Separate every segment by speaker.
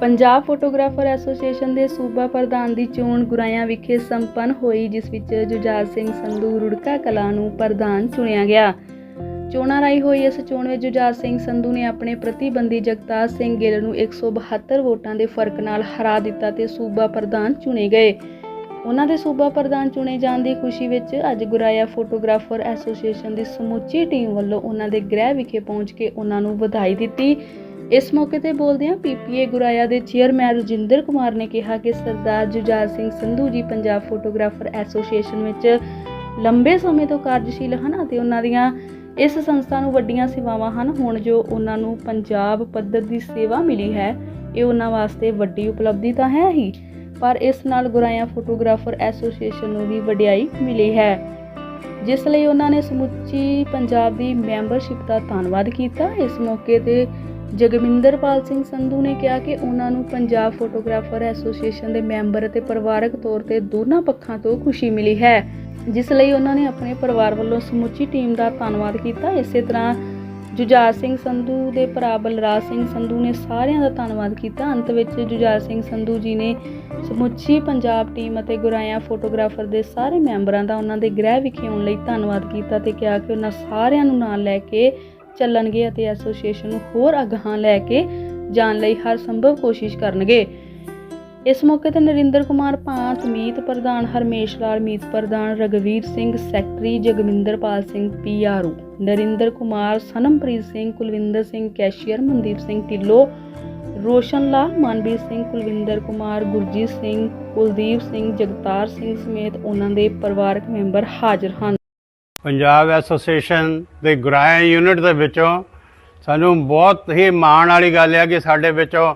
Speaker 1: Punjab photographer association ਦੇ ਸੂਬਾ ਪ੍ਰਧਾਨ ਦੀ ਚੋਣ ਗੁਰਾਇਆ ਵਿਖੇ ਸੰਪੰਨ ਹੋਈ, ਜਿਸ ਵਿੱਚ ਜੁਝਾਰ ਸਿੰਘ ਸੰਧੂ ਰੁੜਕਾ ਕਲਾ ਨੂੰ ਪ੍ਰਧਾਨ ਚੁਣਿਆ ਗਿਆ। ਚੋਣਾਂ ਰਾਹੀਂ ਹੋਈ ਇਸ ਚੋਣ ਵਿੱਚ ਜੁਝਾਰ ਸਿੰਘ ਸੰਧੂ ਨੇ ਆਪਣੇ ਪ੍ਰਤੀਬੰਧੀ ਜਗਤਾਰ ਸਿੰਘ ਗਿੱਲ ਨੂੰ 172 ਵੋਟਾਂ ਦੇ ਫ਼ਰਕ ਨਾਲ ਹਰਾ ਦਿੱਤਾ ਤੇ ਸੂਬਾ ਪ੍ਰਧਾਨ ਚੁਣੇ ਗਏ। ਉਹਨਾਂ ਦੇ ਸੂਬਾ ਪ੍ਰਧਾਨ ਚੁਣੇ ਜਾਣ ਦੀ ਖੁਸ਼ੀ ਵਿੱਚ ਅੱਜ ਗੁਰਾਇਆ ਫੋਟੋਗ੍ਰਾਫਰ ਐਸੋਸੀਏਸ਼ਨ ਦੀ ਸਮੁੱਚੀ ਟੀਮ ਵੱਲੋਂ ਉਹਨਾਂ ਦੇ ਗ੍ਰਹਿ ਵਿਖੇ ਪਹੁੰਚ ਕੇ ਉਹਨਾਂ ਨੂੰ ਵਧਾਈ ਦਿੱਤੀ। ਇਸ ਮੌਕੇ ਤੇ ਬੋਲਦਿਆਂ ਪੀਪੀਏ ਗੁਰਾਇਆ ਦੇ ਚੇਅਰਮੈਨ ਰਜਿੰਦਰ ਕੁਮਾਰ ਨੇ ਕਿਹਾ ਕਿ ਸਰਦਾਰ ਜੁਝਾਰ ਸਿੰਘ ਸੰਧੂ ਜੀ ਪੰਜਾਬ ਫੋਟੋਗ੍ਰਾਫਰ ਐਸੋਸੀਏਸ਼ਨ ਵਿੱਚ ਲੰਬੇ ਸਮੇਂ ਤੋਂ ਕਾਰਜਸ਼ੀਲ ਹਨ ਅਤੇ ਉਹਨਾਂ ਦੀਆਂ ਇਸ ਸੰਸਥਾ ਨੂੰ ਵੱਡੀਆਂ ਸੇਵਾਵਾਂ ਹਨ। ਹੁਣ ਜੋ ਉਹਨਾਂ ਨੂੰ ਪੰਜਾਬ ਪੱਧਰ ਦੀ ਸੇਵਾ ਮਿਲੀ ਹੈ, ਇਹ ਉਹਨਾਂ ਵਾਸਤੇ ਵੱਡੀ ਉਪਲਬਧੀ ਤਾਂ ਹੈ ਹੀ, ਪਰ ਇਸ ਨਾਲ ਗੁਰਾਇਆ ਫੋਟੋਗ੍ਰਾਫਰ ਐਸੋਸੀਏਸ਼ਨ ਨੂੰ ਵੀ ਵਡਿਆਈ ਮਿਲੀ ਹੈ, ਜਿਸ ਲਈ ਉਹਨਾਂ ਨੇ ਸਮੁੱਚੀ ਪੰਜਾਬ ਦੀ ਮੈਂਬਰਸ਼ਿਪ ਦਾ ਧੰਨਵਾਦ ਕੀਤਾ। ਇਸ ਮੌਕੇ ਤੇ ਜਗਮਿੰਦਰਪਾਲ ਸਿੰਘ ਸੰਧੂ ਨੇ ਕਿਹਾ ਕਿ ਉਹਨਾਂ ਨੂੰ ਪੰਜਾਬ ਫੋਟੋਗ੍ਰਾਫਰ ਐਸੋਸੀਏਸ਼ਨ ਦੇ ਮੈਂਬਰ ਅਤੇ ਪਰਿਵਾਰਕ ਤੌਰ ਤੇ ਦੋਨਾਂ ਪੱਖਾਂ ਤੋਂ ਖੁਸ਼ੀ ਮਿਲੀ ਹੈ, ਜਿਸ ਲਈ ਉਹਨਾਂ ਨੇ ਆਪਣੇ ਪਰਿਵਾਰ ਵੱਲੋਂ ਸਮੁੱਚੀ ਟੀਮ ਦਾ ਧੰਨਵਾਦ ਕੀਤਾ। ਇਸੇ ਤਰ੍ਹਾਂ ਜੁਝਾਰ ਸਿੰਘ ਸੰਧੂ ਦੇ ਭਰਾ ਬਲਰਾਜ ਸਿੰਘ ਸੰਧੂ ਨੇ ਸਾਰਿਆਂ ਦਾ ਧੰਨਵਾਦ ਕੀਤਾ। ਅੰਤ ਵਿੱਚ ਜੁਝਾਰ ਸਿੰਘ ਸੰਧੂ ਜੀ ਨੇ ਸਮੁੱਚੀ ਪੰਜਾਬ ਟੀਮ ਅਤੇ ਗੁਰਾਇਆ ਫੋਟੋਗ੍ਰਾਫਰ ਦੇ ਸਾਰੇ ਮੈਂਬਰਾਂ ਦਾ ਉਹਨਾਂ ਦੇ ਗ੍ਰਹਿ ਵਿਖੇ ਆਉਣ ਲਈ ਧੰਨਵਾਦ ਕੀਤਾ ਤੇ ਕਿਹਾ ਕਿ ਉਹਨਾਂ ਸਾਰਿਆਂ ਨੂੰ ਨਾਲ ਲੈ ਕੇ ਚੱਲਣਗੇ ਅਤੇ ਐਸੋਸੀਏਸ਼ਨ ਨੂੰ ਹੋਰ ਅਗਾਹਾਂ ਲੈ ਕੇ ਜਾਣ ਲਈ ਹਰ ਸੰਭਵ ਕੋਸ਼ਿਸ਼ ਕਰਨਗੇ। ਇਸ ਮੌਕੇ ਤੇ ਨਰਿੰਦਰ ਕੁਮਾਰ ਭਾਂਤ, ਮੀਤ ਪ੍ਰਧਾਨ, ਹਰਮੇਸ਼ ਲਾਲ, ਮੀਤ ਪ੍ਰਧਾਨ, Ragvir Singh, secretary Jagwinderpal Singh PRO Narinder Kumar, Sanampreet Singh, Kulwinder Singh, cashier Mandeep Singh Dhillon, Roshan Lal Manveer Singh, Kulwinder Kumar, Gurjeet Singh, Kuldeep Singh, Jagtar Singh ਸਮੇਤ ਉਹਨਾਂ ਦੇ ਪਰਿਵਾਰਕ ਮੈਂਬਰ ਹਾਜ਼ਰ ਹਨ।
Speaker 2: ਪੰਜਾਬ ਐਸੋਸੀਏਸ਼ਨ ਦੇ ਗੁਰਾਇਆ ਯੂਨਿਟ ਦੇ ਵਿੱਚੋਂ ਸਾਨੂੰ ਬਹੁਤ ਹੀ ਮਾਣ ਵਾਲੀ ਗੱਲ ਹੈ ਕਿ ਸਾਡੇ ਵਿੱਚੋਂ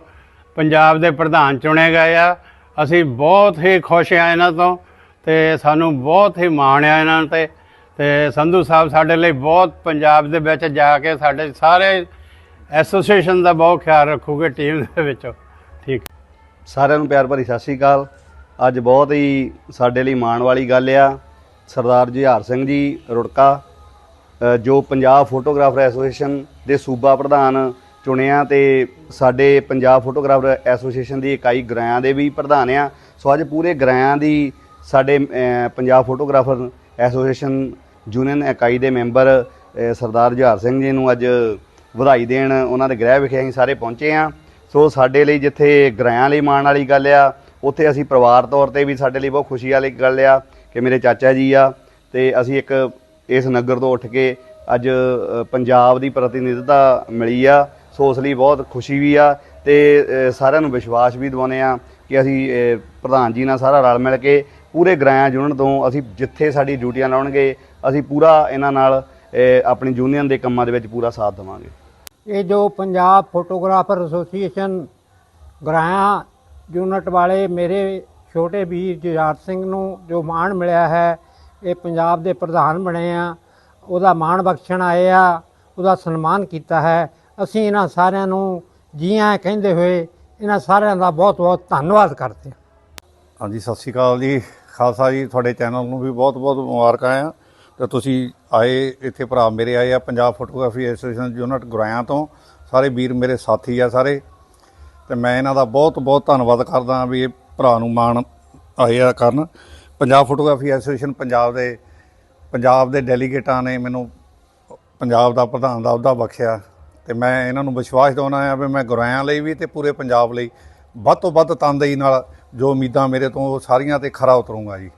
Speaker 2: ਪੰਜਾਬ ਦੇ ਪ੍ਰਧਾਨ ਚੁਣੇ ਗਏ ਆ। ਅਸੀਂ ਬਹੁਤ ਹੀ ਖੁਸ਼ ਆ ਇਹਨਾਂ ਤੋਂ ਤੇ ਸਾਨੂੰ ਬਹੁਤ ਹੀ ਮਾਣ ਆ ਇਹਨਾਂ ਤੇ ਤੇ ਸੰਧੂ ਸਾਹਿਬ ਸਾਡੇ ਲਈ ਬਹੁਤ ਪੰਜਾਬ ਦੇ ਵਿੱਚ ਜਾ ਕੇ ਸਾਡੇ ਸਾਰੇ ਐਸੋਸੀਏਸ਼ਨ ਦਾ ਬਹੁਤ ਖਿਆਲ ਰੱਖੂਗੇ ਟੀਮ ਦੇ ਵਿੱਚੋਂ। ਠੀਕ।
Speaker 3: ਸਾਰਿਆਂ ਨੂੰ ਪਿਆਰ ਭਰੀ ਸਤਿ ਸ਼੍ਰੀ ਅਕਾਲ। ਅੱਜ ਬਹੁਤ ਹੀ ਸਾਡੇ ਲਈ ਮਾਣ ਵਾਲੀ ਗੱਲ ਆ। ਸਰਦਾਰ ਜੁਝਾਰ ਸਿੰਘ ਜੀ ਰੁੜਕਾ ਜੋ ਪੰਜਾਬ ਫੋਟੋਗ੍ਰਾਫਰ ਐਸੋਸੀਏਸ਼ਨ ਦੇ ਸੂਬਾ ਪ੍ਰਧਾਨ ਚੁਣਿਆ ਤੇ ਸਾਡੇ ਪੰਜਾਬ ਫੋਟੋਗ੍ਰਾਫਰ ਐਸੋਸੀਏਸ਼ਨ ਦੀ ਇਕਾਈ ਗ੍ਰਾਆਂ ਦੇ ਵੀ ਪ੍ਰਧਾਨ ਆ। ਸੋ ਅੱਜ ਪੂਰੇ ਗ੍ਰਾਆਂ ਦੀ ਸਾਡੇ ਪੰਜਾਬ ਫੋਟੋਗ੍ਰਾਫਰ ਐਸੋਸੀਏਸ਼ਨ ਯੂਨੀਅਨ ਇਕਾਈ ਦੇ ਮੈਂਬਰ ਸਰਦਾਰ ਜੁਝਾਰ ਸਿੰਘ ਜੀ ਨੂੰ ਅੱਜ ਵਧਾਈ ਦੇਣ ਉਹਨਾਂ ਦੇ ਗ੍ਰਹਿ ਵਿਖੇ ਅਸੀਂ ਸਾਰੇ ਪਹੁੰਚੇ ਆ। ਸੋ ਸਾਡੇ ਲਈ ਜਿੱਥੇ ਗ੍ਰਾਆਂ ਲਈ ਮਾਣ ਵਾਲੀ ਗੱਲ ਆ, ਉੱਥੇ ਅਸੀਂ ਪਰਿਵਾਰ ਤੌਰ ਤੇ ਵੀ ਸਾਡੇ ਲਈ ਬਹੁਤ ਖੁਸ਼ੀ ਵਾਲੀ ਗੱਲ ਆ। ਕਿ ਮੇਰੇ ਚਾਚਾ ਜੀ ਆ ਤੇ ਅਸੀਂ ਇੱਕ ਇਸ ਨਗਰ ਤੋਂ ਉੱਠ ਕੇ ਅੱਜ ਪੰਜਾਬ ਦੀ ਪ੍ਰਤੀਨਿਧਤਾ ਮਿਲੀ ਆ, ਸੋ ਉਸ ਲਈ ਬਹੁਤ ਖੁਸ਼ੀ ਵੀ ਆ ਤੇ ਸਾਰਿਆਂ ਨੂੰ ਵਿਸ਼ਵਾਸ ਵੀ ਦਿਵਾਉਂਦੇ ਆ ਕਿ ਅਸੀਂ ਪ੍ਰਧਾਨ ਜੀ ਨਾਲ ਸਾਰਾ ਰਲ ਮਿਲ ਕੇ ਪੂਰੇ ਗ੍ਰਾਆਂ ਯੂਨਿਟ ਤੋਂ ਅਸੀਂ ਜਿੱਥੇ ਸਾਡੀ ਡਿਊਟੀਆਂ ਲਾਉਣਗੇ, ਅਸੀਂ ਪੂਰਾ ਇਹਨਾਂ ਨਾਲ ਆਪਣੀ ਯੂਨੀਅਨ ਦੇ ਕੰਮਾਂ ਦੇ ਵਿੱਚ ਪੂਰਾ ਸਾਥ ਦੇਵਾਂਗੇ।
Speaker 4: ਇਹ ਜੋ Punjab photographer association Goraya unit ਵਾਲੇ ਮੇਰੇ ਛੋਟੇ ਵੀਰ ਜੁਝਾਰ ਸਿੰਘ ਨੂੰ ਜੋ ਮਾਣ ਮਿਲਿਆ ਹੈ, ਇਹ ਪੰਜਾਬ ਦੇ ਪ੍ਰਧਾਨ ਬਣੇ ਆ। ਉਹਦਾ ਮਾਣ ਬਖਸ਼ਣ ਆਏ ਆ, ਉਹਦਾ ਸਨਮਾਨ ਕੀਤਾ ਹੈ। ਅਸੀਂ ਇਹਨਾਂ ਸਾਰਿਆਂ ਨੂੰ ਜੀਆਂ ਕਹਿੰਦੇ ਹੋਏ ਇਹਨਾਂ ਸਾਰਿਆਂ ਦਾ ਬਹੁਤ ਬਹੁਤ ਧੰਨਵਾਦ ਕਰਦੇ ਹਾਂ।
Speaker 5: ਹਾਂਜੀ, ਸਤਿ ਸ਼੍ਰੀ ਅਕਾਲ ਜੀ। ਖਾਲਸਾ ਜੀ, ਤੁਹਾਡੇ ਚੈਨਲ ਨੂੰ ਵੀ ਬਹੁਤ ਬਹੁਤ ਮੁਬਾਰਕਾਂ ਆ ਤੇ ਤੁਸੀਂ ਆਏ, ਇੱਥੇ ਭਰਾ ਮੇਰੇ ਆਏ ਆ, Punjab photography association unit Goraya ਤੋਂ। ਸਾਰੇ ਵੀਰ ਮੇਰੇ ਸਾਥੀ ਆ ਸਾਰੇ। ਤੇ ਮੈਂ ਇਹਨਾਂ ਦਾ ਬਹੁਤ ਬਹੁਤ ਧੰਨਵਾਦ ਕਰਦਾ ਵੀ ਇਹ ਭਰਾ ਨੂੰ ਮਾਣ ਆਇਆ ਕਰਨ। ਪੰਜਾਬ ਫੋਟੋਗ੍ਰਾਫੀ ਐਸੋਸੀਏਸ਼ਨ ਪੰਜਾਬ ਦੇ ਪੰਜਾਬ ਦੇ ਡੈਲੀਗੇਟਾਂ ਨੇ ਮੈਨੂੰ ਪੰਜਾਬ ਦਾ ਪ੍ਰਧਾਨ ਦਾ ਅਹੁਦਾ ਬਖਸ਼ਿਆ ਤੇ ਮੈਂ ਇਹਨਾਂ ਨੂੰ ਵਿਸ਼ਵਾਸ ਦਿਵਾਉਣਾ ਆ ਵੀ ਮੈਂ ਗੁਰਾਇਆਂ ਲਈ ਵੀ ਤੇ ਪੂਰੇ ਪੰਜਾਬ ਲਈ ਵੱਧ ਤੋਂ ਵੱਧ ਤਨਦੇਹੀ ਨਾਲ ਜੋ ਉਮੀਦਾਂ ਮੇਰੇ ਤੋਂ ਉਹ ਸਾਰੀਆਂ ਤੇ ਖਰਾ ਉਤਰੂੰਗਾ ਜੀ।